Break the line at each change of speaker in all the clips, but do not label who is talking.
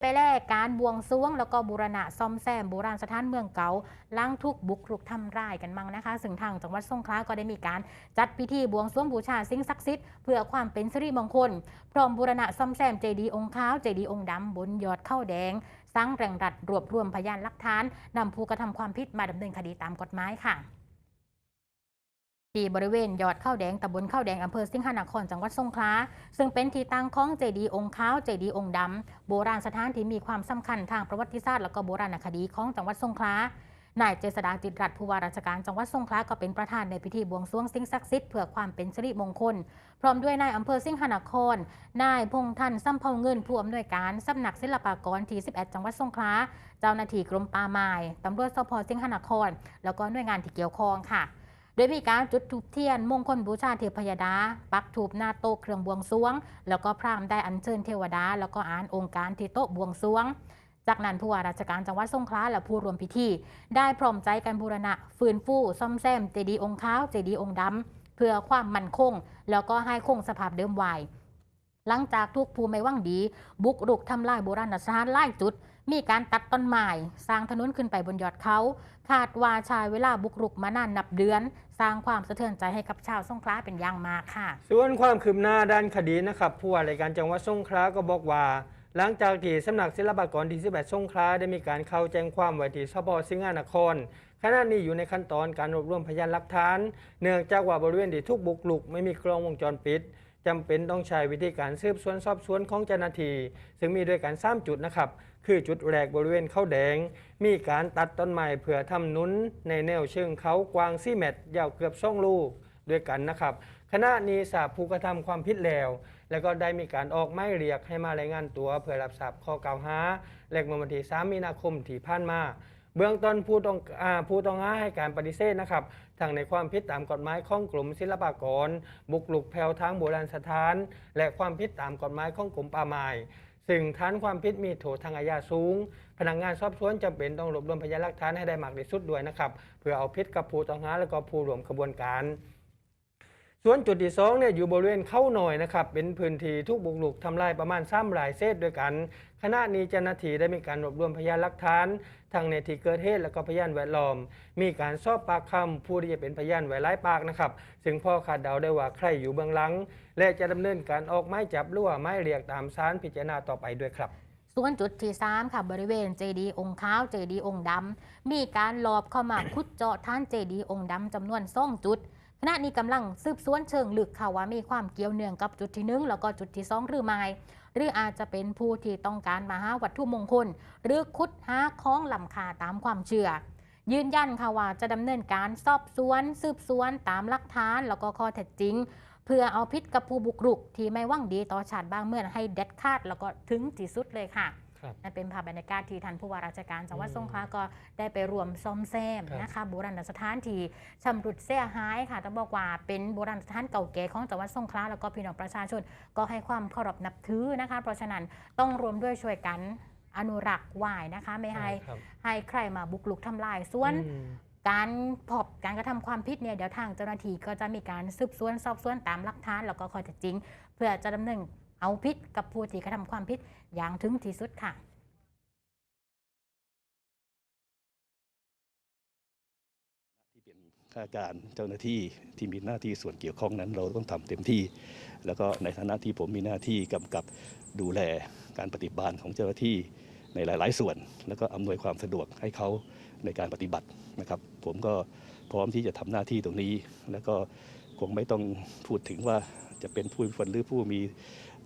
ไปแลกการบวงสรวง แล้วก็บูรณะซ่อมแซมโบราณสถานเมืองเก่าล้างทุกบุกรุกทำร้ายกันมั่งนะคะ ซึ่งทางจังหวัดสงขลาก็ได้มีการจัดพิธีบวงสรวงบูชาสิ่งศักดิ์สิทธิ์เพื่อความเป็นสิริมงคล พร้อมบูรณะซ่อมแซมเจดีย์องค์ขาวเจดีย์องค์ดำบนยอดเข้าแดง สร้างแรงรัดรวบรวมพยานหลักฐานนำผู้กระทำความผิดมาดำเนินคดีตามกฎหมายค่ะ ที่บริเวณยอดข้าวแดงตำบลข้าวแดงอำเภอสิงหนครจังหวัดสงขลาซึ่งเป็นที่ตั้งของเจดีย์องค์ขาวเจดีย์องค์ดำโบราณสถานที่มีความสำคัญทางประวัติศาสตร์และก็โบราณคดีของจังหวัดสงขลานายเจษดาจิตรัตน์ผู้ว่าราชการจังหวัดสงขลาก็เป็นประธานในพิธีบวงสรวงสิ่งศักดิ์สิทธิ์เพื่อความเป็นสิริมงคล พร้อมด้วยนายอำเภอสิงหนคร นายพงษ์ทันซ้ำเภาเงินผู้อำนวยการสำนักศิลปากรที่ 11 จังหวัดสงขลา เจ้าหน้าที่กรมป่าไม้ตำรวจสพสิงหนคร แล้วก็หน่วยงานที่เกี่ยวข้องค่ะ โดยมีการจุดธูปเทียนมงคลบูชาเทพยดา ปักถูปหน้าโต๊ะเครื่องบวงสรวง แล้วก็พราหมณ์ได้อัญเชิญเทวดา แล้วก็อ่านองค์การที่โต๊ะบวงสรวง จากนั้นผู้ว่าราชการจังหวัดสงขลาและผู้รวมพิธี ได้พร้อมใจกันบูรณะ ฟื้นฟูซ่อมแซมเจดีย์องค์ขาวเจดีย์องค์ดำเพื่อความมั่นคง แล้วก็ให้คงสภาพเดิมไว้หลังจากทุกภูไม่ว่างดี บุกรุกทำลายโบราณสถานหลายจุด มีการตัดต้นไม้สร้างถนนขึ้นไปบนยอดเขาคาดว่าชายเวลาบุกรุกมานานนับเดือน สร้างความสะเทือนใจให้กับชาวสงขลาเป็นอย่างมากค่ะ
ส่วนความคืบหน้าด้านคดีนะครับผู้ว่าราชการจังหวัดสงขลาก็บอกว่า หลังจากที่สำนักศิลปากรที่11สงขลาได้มีการเข้าแจ้งความไว้ที่สพสิงหนครขณะนี้อยู่ในขั้นตอนการรวบรวมพยานหลักฐาน เนื่องจากว่าบริเวณที่ทุกบุกลุกไม่มีกล้องวงจรปิด จำเป็นต้องใช้วิธีการสืบสวนสอบสวนของเจ้าหน้าที่ซึ่งมีด้วยกัน3จุดนะครับ คือจุดแรกบริเวณเขาแดง มีการตัดต้นไม้เพื่อทำหนุนในแนวเชิงเขากว้างซี่เมตรยาวเกือบสองลูกด้วยกันนะครับคณะนี้ทราบผู้กระทำความผิดแล้ว แล้วก็ได้มีการออกหมายเรียกให้มารายงานตัว เพื่อรับทราบข้อกล่าวหาและเมื่อวันที่3มีนาคมที่ผ่านมา เบื้องต้นผู้ต้องอาผู้ต้องหาให้การปฏิเสธนะครับทางในความผิดตามกฎหมายของกลุ่มศิลปากร บุกลุกแผ่วทางโบราณสถาน และความผิดตามกฎหมายของกลุ่มป่าไม้ซึ่งฐานความผิดมีโทษทางอาญาสูง พนักงานสอบสวนจำเป็นต้องรวบรวมพยานหลักฐานให้ได้มากที่สุดด้วยนะครับ เพื่อเอาผิดกับผู้ต้องหาและก็ผู้ร่วมกระบวนการ ส่วนจุดที่สองเนี่ยอยู่บริเวณเข้าหน่อยนะครับเป็นพื้นที่ทุกบุกลุกทำลายประมาณ3หลายเศษด้วยกันขณะนี้เจ้าหน้าที่ได้มีการรวบรวมพยานหลักฐานทั้งในที่เกิดเหตุและก็พยานแวดล้อม มีการสอบปากคำผู้ที่จะเป็นพยานไว้หลายปากนะครับซึ่งพ่อคาดเดาได้ว่าใครอยู่เบื้องหลัง และจะดำเนินการออกหมายจับหรือว่าหมายเรียกตามศาลพิจารณาต่อไปด้วยครับ
ส่วนจุดที่ 3 ค่ะบริเวณเจดีองค์ขาวเจดีองค์ดำมีการลอบเข้ามาขุดเจาะท่านเจดีองค์ดำจำนวนสองจุด ขณะนี้กำลังสืบสวนเชิงลึกค่ะว่ามีความเกี่ยวเนื่องกับจุดที่หนึ่งแล้วก็จุดที่สองหรือไม่หรืออาจจะเป็นผู้ที่ต้องการมาหาวัตถุมงคล หรือขุดหาของลำคาตามความเชื่อ ยืนยันค่ะว่าจะดำเนินการสอบสวน สืบสวนตามหลักฐานแล้วก็ข้อเท็จจริง เพื่อเอาผิดกับผู้บุกรุกที่ไม่หว่างดีต่อชาติบ้านเมื่อให้เด็ดขาดแล้วก็ถึงที่สุดเลยค่ะ นั่นเป็นภาพบรรยากาศที่ท่านผู้ว่าราชการจังหวัด
อืม
สงขลาก็ได้ไปรวมซ่อมแซม
ครับ
นะคะโบราณสถานที่ชำรุดเสียหายค่ะต้องบอกว่าเป็นโบราณสถานเก่าแก่ของจังหวัดสงขลาแล้วก็พี่น้องประชาชนก็ให้ความเคารพนับถือนะคะ เพราะฉะนั้นต้องรวมด้วยช่วยกันอนุรักษ์ไว้นะคะไม่ให้
ครับ
ให้ใครมาบุกลุกทำลายส่วน
อืม
การพบการกระทำความผิดเนี่ยเดี๋ยวทางเจ้าหน้าที่ก็จะมีการสืบสวนสอบสวนตามหลักฐานแล้วก็ข้อเท็จจริง เพื่อจะดำเนิน เอาผิดกับผู้ที่กระทำความผิดอย่างถึงที่สุดค่ะ
ที่เป็นข้าราชการเจ้าหน้าที่ที่มีหน้าที่ส่วนเกี่ยวข้องนั้น เราต้องทำเต็มที่ แล้วก็ในฐานะที่ผมมีหน้าที่กำกับดูแลการปฏิบัติของเจ้าหน้าที่ในหลาย ๆ ส่วน แล้วก็อำนวยความสะดวกให้เขาในการปฏิบัตินะครับ ผมก็พร้อมที่จะทำหน้าที่ตรงนี้ แล้วก็คงไม่ต้องพูดถึงว่าจะเป็นผู้มีผลหรือผู้มี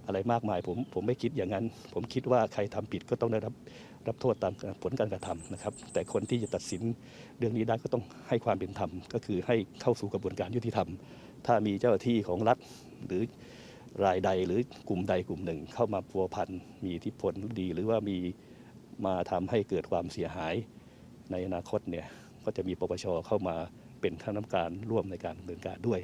อะไรมากมายผมผมไม่คิดอย่างนั้น ผมคิดว่าใครทำผิดก็ต้องได้รับรับโทษตามผลการกระทำนะครับ แต่คนที่จะตัดสินเรื่องนี้ได้ก็ต้องให้ความเป็นธรรม ก็คือให้เข้าสู่กระบวนการยุติธรรม ถ้ามีเจ้าหน้าที่ของรัฐหรือรายใดหรือกลุ่มใดกลุ่มหนึ่ง เข้ามาพัวพันมีอิทธิพลดี หรือว่ามีมาทำให้เกิดความเสียหายในอนาคตเนี่ยก็จะมีปปชเข้ามาเป็นคณะกรรมการร่วมในการดำเนินการด้วย